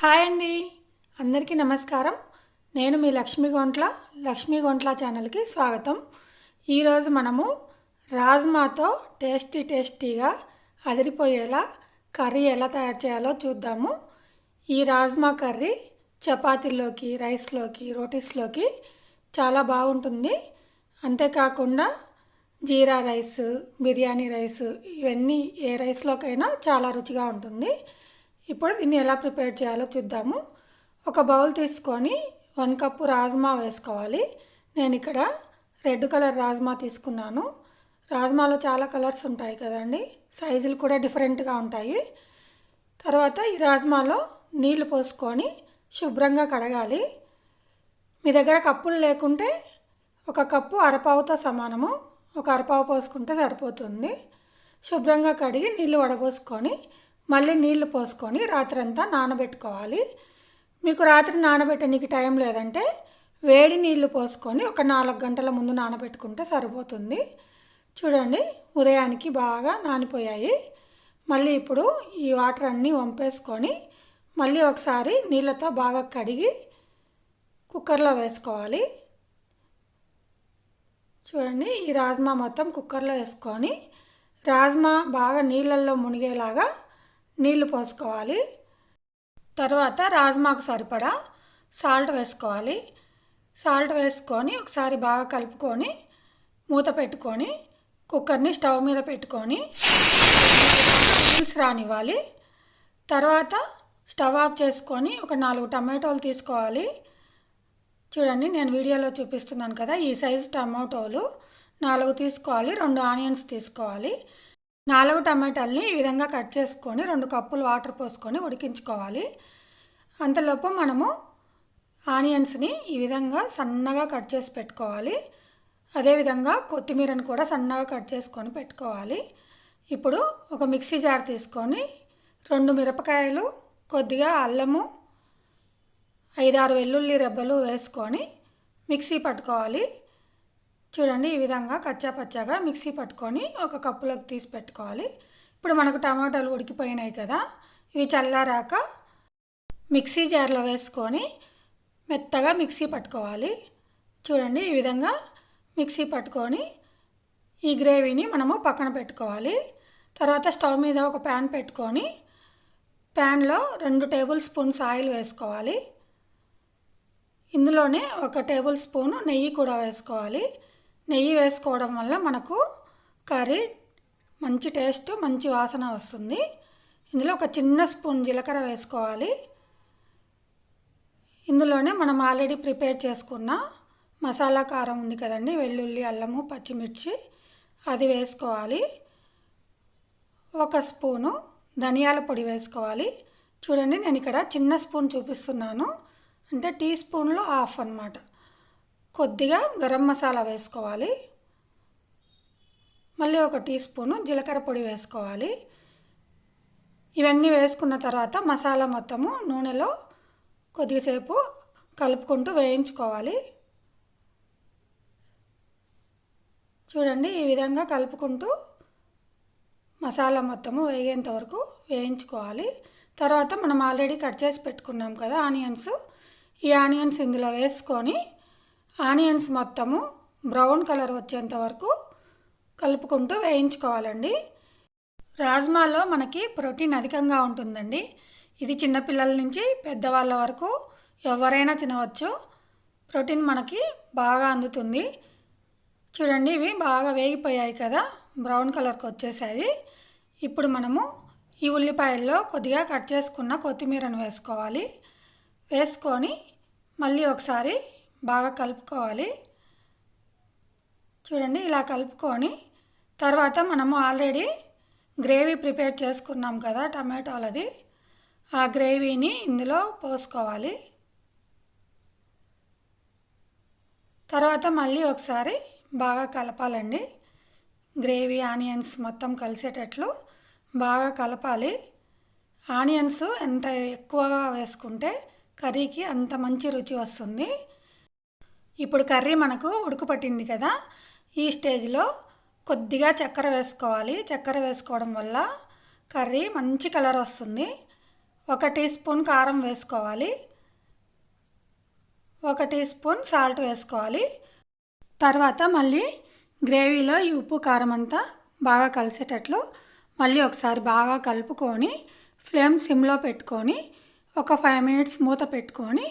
Hi అండి. అందరికీ నమస్కారం. నేను మీ లక్ష్మీ గొంట్ల లక్ష్మీ గొంట్ల ఛానల్కి స్వాగతం. ఈరోజు మనము రాజ్మాతో టేస్టీ టేస్టీగా అదిరిపోయేలా కర్రీ ఎలా తయారు చేయాలో చూద్దాము. ఈ రాజ్మా కర్రీ చపాతీల్లోకి రైస్లోకి రోటీస్లోకి చాలా బాగుంటుంది. అంతేకాకుండా జీరా రైస్ బిర్యానీ రైస్ ఇవన్నీ ఏ రైస్లోకైనా చాలా రుచిగా ఉంటుంది. ఇప్పుడు దీన్ని ఎలా ప్రిపేర్ చేయాలో చూద్దాము. ఒక బౌల్ తీసుకొని వన్ కప్పు రాజ్మా వేసుకోవాలి. నేను ఇక్కడ రెడ్ కలర్ రాజ్మా తీసుకున్నాను. రాజ్మాలో చాలా కలర్స్ ఉంటాయి కదండి. సైజులు కూడా డిఫరెంట్గా ఉంటాయి. తర్వాత ఈ రాజ్మాలో నీళ్ళు పోసుకొని శుభ్రంగా కడగాలి. మీ దగ్గర కప్పులు లేకుంటే ఒక కప్పు అరపావుతో సమానము. ఒక అరపావు పోసుకుంటే సరిపోతుంది. శుభ్రంగా కడిగి నీళ్ళు వడపోసుకొని మళ్ళీ నీళ్ళు పోసుకొని రాత్రంతా నానబెట్టుకోవాలి. మీకు రాత్రి నానబెట్టడానికి టైం లేదంటే వేడి నీళ్ళు పోసుకొని ఒక నాలుగు గంటల ముందు నానబెట్టుకుంటే సరిపోతుంది. చూడండి ఉదయానికి బాగా నానిపోయాయి. మళ్ళీ ఇప్పుడు ఈ వాటర్ అన్నీ వంపేసుకొని మళ్ళీ ఒకసారి నీళ్ళతో బాగా కడిగి కుక్కర్లో వేసుకోవాలి. చూడండి ఈ రాజ్మా మొత్తం కుక్కర్లో వేసుకొని రాజ్మా బాగా నీళ్ళల్లో మునిగేలాగా నీళ్ళు పోసుకోవాలి. తర్వాత రాజ్మాకు సరిపడా సాల్ట్ వేసుకోవాలి. సాల్ట్ వేసుకొని ఒకసారి బాగా కలుపుకొని మూత పెట్టుకొని కుక్కర్ని స్టవ్ మీద పెట్టుకొని విజిల్స్ రానివ్వాలి. తర్వాత స్టవ్ ఆఫ్ చేసుకొని ఒక నాలుగు టమాటోలు తీసుకోవాలి. చూడండి నేను వీడియోలో చూపిస్తున్నాను కదా ఈ సైజు టమాటోలు. నాలుగు తీసుకోవాలి రెండు ఆనియన్స్ తీసుకోవాలి. నాలుగు టమాటాలని ఈ విధంగా కట్ చేసుకొని రెండు కప్పులు వాటర్ పోసుకొని ఉడికించుకోవాలి. అంతలోపు మనము ఆనియన్స్ని ఈ విధంగా సన్నగా కట్ చేసి పెట్టుకోవాలి. అదేవిధంగా కొత్తిమీరని కూడా సన్నగా కట్ చేసుకొని పెట్టుకోవాలి. ఇప్పుడు ఒక మిక్సీ జార్ తీసుకొని రెండు మిరపకాయలు కొద్దిగా అల్లము ఐదారు వెల్లుల్లి రెబ్బలు వేసుకొని మిక్సీ పట్టుకోవాలి. చూడండి ఈ విధంగా కచ్చా పచ్చాగా మిక్సీ పట్టుకొని ఒక కప్పులోకి తీసి పెట్టుకోవాలి. ఇప్పుడు మనకు టమాటాలు ఉడికిపోయినాయి కదా ఇవి చల్లారాక మిక్సీ జార్లో వేసుకొని మెత్తగా మిక్సీ పట్టుకోవాలి. చూడండి ఈ విధంగా మిక్సీ పట్టుకొని ఈ గ్రేవీని మనము పక్కన పెట్టుకోవాలి. తర్వాత స్టవ్ మీద ఒక ప్యాన్ పెట్టుకొని ప్యాన్లో రెండు టేబుల్ స్పూన్స్ ఆయిల్ వేసుకోవాలి. ఇందులోనే ఒక టేబుల్ స్పూను నెయ్యి కూడా వేసుకోవాలి. నెయ్యి వేసుకోవడం వల్ల మనకు కర్రీ మంచి టేస్ట్ మంచి వాసన వస్తుంది. ఇందులో ఒక చిన్న స్పూన్ జీలకర్ర వేసుకోవాలి. ఇందులోనే మనం ఆల్రెడీ ప్రిపేర్ చేసుకున్న మసాలా కారం ఉంది కదండి వెల్లుల్లి అల్లము పచ్చిమిర్చి అది వేసుకోవాలి. ఒక స్పూను ధనియాల పొడి వేసుకోవాలి. చూడండి నేను ఇక్కడ చిన్న స్పూన్ చూపిస్తున్నాను. అంటే టీ స్పూన్లో హాఫ్ అనమాట కొద్దిగా గరం మసాలా వేసుకోవాలి. మళ్ళీ ఒక టీ స్పూను జీలకర్ర పొడి వేసుకోవాలి. ఇవన్నీ వేసుకున్న తర్వాత మసాలా మొత్తము నూనెలో కొద్దిసేపు కలుపుకుంటూ వేయించుకోవాలి. చూడండి ఈ విధంగా కలుపుకుంటూ మసాలా మొత్తము వేగేంత వరకు వేయించుకోవాలి. తర్వాత మనం ఆల్రెడీ కట్ చేసి పెట్టుకున్నాం కదా ఆనియన్స్. ఈ ఆనియన్స్ ఇందులో వేసుకొని ఆనియన్స్ మొత్తము బ్రౌన్ కలర్ వచ్చేంత వరకు కలుపుకుంటూ వేయించుకోవాలండి. రాజ్మాలో మనకి ప్రోటీన్ అధికంగా ఉంటుందండి. ఇది చిన్నపిల్లల నుంచి పెద్దవాళ్ళ వరకు ఎవరైనా తినవచ్చు. ప్రోటీన్ మనకి బాగా అందుతుంది. చూడండి ఇవి బాగా వేగిపోయాయి కదా బ్రౌన్ కలర్కి వచ్చేసాయి. ఇప్పుడు మనము ఈ ఉల్లిపాయల్లో కొద్దిగా కట్ చేసుకున్న కొత్తిమీరను వేసుకోవాలి. వేసుకొని మళ్ళీ ఒకసారి బాగా కలుపుకోవాలి. చూడండి ఇలా కలుపుకొని తర్వాత మనము ఆల్రెడీ గ్రేవీ ప్రిపేర్ చేసుకున్నాం కదా టమాటోలది. ఆ గ్రేవీని ఇందులో పోసుకోవాలి. తర్వాత మళ్ళీ ఒకసారి బాగా కలపాలండి. గ్రేవీ ఆనియన్స్ మొత్తం కలిసేటట్లు బాగా కలపాలి. ఆనియన్స్ ఎంత ఎక్కువగా వేసుకుంటే కర్రీకి అంత మంచి రుచి వస్తుంది. ఇప్పుడు కర్రీ మనకు ఉడకపట్టింది కదా. ఈ స్టేజ్లో కొద్దిగా చక్కెర వేసుకోవాలి. చక్కెర వేసుకోవడం వల్ల కర్రీ మంచి కలర్ వస్తుంది. ఒక టీ స్పూన్ కారం వేసుకోవాలి. ఒక టీ స్పూన్ సాల్ట్ వేసుకోవాలి. తర్వాత మళ్ళీ గ్రేవీలో ఈ ఉప్పు కారం అంతా బాగా కలిసేటట్లు మళ్ళీ ఒకసారి బాగా కలుపుకొని ఫ్లేమ్ సిమ్లో పెట్టుకొని ఒక ఫైవ్ మినిట్స్ మూత పెట్టుకొని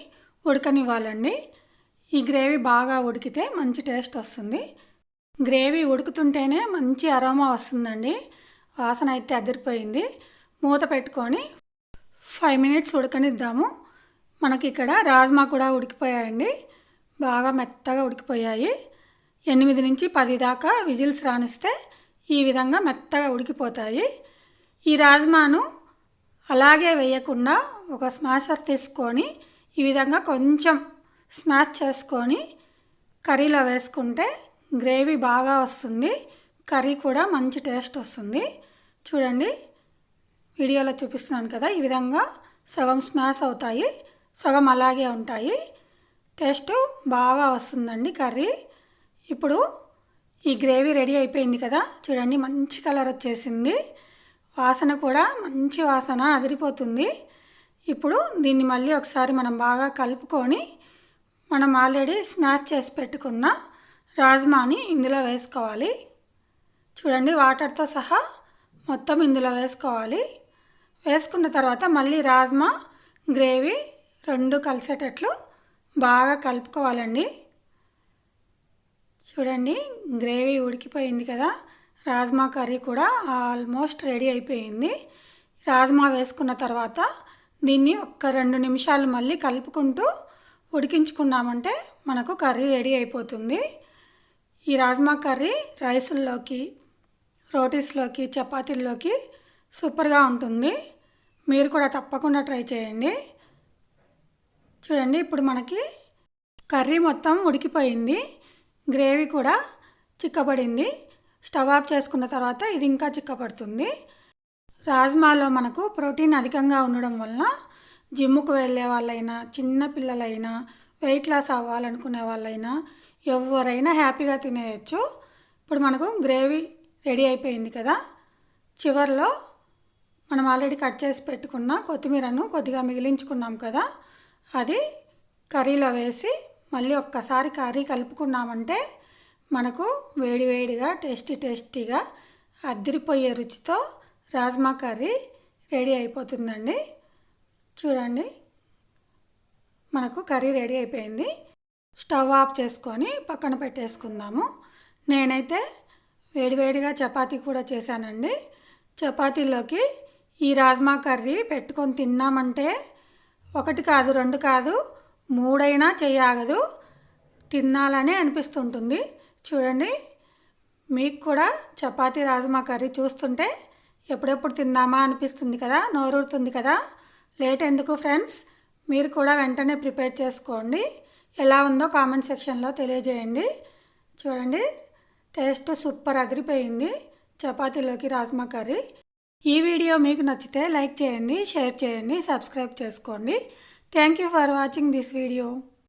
ఉడకనివ్వాలండి. ఈ గ్రేవీ బాగా ఉడికితే మంచి టేస్ట్ వస్తుంది. గ్రేవీ ఉడుకుతుంటేనే మంచి అరోమా వస్తుందండి. వాసన అయితే అదిరిపోయింది. మూత పెట్టుకొని ఫైవ్ మినిట్స్ ఉడకనిద్దాము. మనకి ఇక్కడ రాజ్మా కూడా ఉడికిపోయాయండి. బాగా మెత్తగా ఉడికిపోయాయి. ఎనిమిది నుంచి పది దాకా విజిల్స్ రాణిస్తే ఈ విధంగా మెత్తగా ఉడికిపోతాయి. ఈ రాజ్మాను అలాగే వేయకుండా ఒక స్మాషర్ తీసుకొని ఈ విధంగా కొంచెం స్మాష్ చేసుకొని కర్రీలో వేసుకుంటే గ్రేవీ బాగా వస్తుంది. కర్రీ కూడా మంచి టేస్ట్ వస్తుంది. చూడండి వీడియోలో చూపిస్తున్నాను కదా ఈ విధంగా సగం స్మాష్ అవుతాయి సగం అలాగే ఉంటాయి. టేస్ట్ బాగా వస్తుందండి కర్రీ. ఇప్పుడు ఈ గ్రేవీ రెడీ అయిపోయింది కదా చూడండి మంచి కలర్ వచ్చేసింది. వాసన కూడా మంచి వాసన అదిరిపోతుంది. ఇప్పుడు దీన్ని మళ్ళీ ఒకసారి మనం బాగా కలుపుకొని మనం ఆల్రెడీ స్మాష్ చేసి పెట్టుకున్న రాజ్మాని ఇందులో వేసుకోవాలి. చూడండి వాటర్తో సహా మొత్తం ఇందులో వేసుకోవాలి. వేసుకున్న తర్వాత మళ్ళీ రాజ్మా గ్రేవీ రెండు కలిసేటట్లు బాగా కలుపుకోవాలండి. చూడండి గ్రేవీ ఉడికిపోయింది కదా రాజ్మా కర్రీ కూడా ఆల్మోస్ట్ రెడీ అయిపోయింది. రాజ్మా వేసుకున్న తర్వాత దీన్ని ఒక్క రెండు నిమిషాలు మళ్ళీ కలుపుకుంటూ ఉడికించుకున్నామంటే మనకు కర్రీ రెడీ అయిపోతుంది. ఈ రాజ్మా కర్రీ రైసుల్లోకి రోటీస్లోకి చపాతీల్లోకి సూపర్గా ఉంటుంది. మీరు కూడా తప్పకుండా ట్రై చేయండి. చూడండి ఇప్పుడు మనకి కర్రీ మొత్తం ఉడికిపోయింది. గ్రేవీ కూడా చిక్కబడింది. స్టవ్ ఆఫ్ చేసుకున్న తర్వాత ఇది ఇంకా చిక్కబడుతుంది. రాజ్మాలో మనకు ప్రోటీన్ అధికంగా ఉండడం వలన జిమ్ముకు వెళ్ళే వాళ్ళైనా చిన్న పిల్లలైనా వెయిట్ లాస్ అవ్వాలనుకునే వాళ్ళైనా ఎవరైనా హ్యాపీగా తినేయచ్చు. ఇప్పుడు మనకు గ్రేవీ రెడీ అయిపోయింది కదా. చివరిలో మనం ఆల్రెడీ కట్ చేసి పెట్టుకున్న కొత్తిమీరను కొద్దిగా మిగిలించుకున్నాం కదా. అది కర్రీలో వేసి మళ్ళీ ఒక్కసారి కర్రీ కలుపుకున్నామంటే మనకు వేడివేడిగా టేస్టీ టేస్టీగా అద్దరిపోయే రుచితో రాజ్మా కర్రీ రెడీ అయిపోతుందండి. చూడండి. మనకు కర్రీ రెడీ అయిపోయింది. స్టవ్ ఆఫ్ చేసుకొని పక్కన పెట్టేసుకుందాము. నేనైతే వేడివేడిగా చపాతీ కూడా చేశానండి. చపాతీలోకి ఈ రాజ్మా కర్రీ పెట్టుకొని తిన్నామంటే ఒకటి కాదు రెండు కాదు మూడైనా చేయగదు తినాలనే అనిపిస్తుంటుంది. చూడండి. మీకు కూడా చపాతీ రాజ్మా కర్రీ చూస్తుంటే ఎప్పుడెప్పుడు తిందామా అనిపిస్తుంది కదా నోరూరుతుంది కదా. లేట్ ఎందుకు ఫ్రెండ్స్? మీరు కూడా వెంటనే ప్రిపేర్ చేసుకోండి. ఎలా ఉందో కామెంట్ సెక్షన్లో తెలియజేయండి. చూడండి టేస్ట్ సూపర్ అదిరిపోయింది. చపాతీలోకి రాజ్మా కర్రీ. ఈ వీడియో మీకు నచ్చితే లైక్ చేయండి షేర్ చేయండి సబ్స్క్రైబ్ చేసుకోండి. Thank you for watching this video.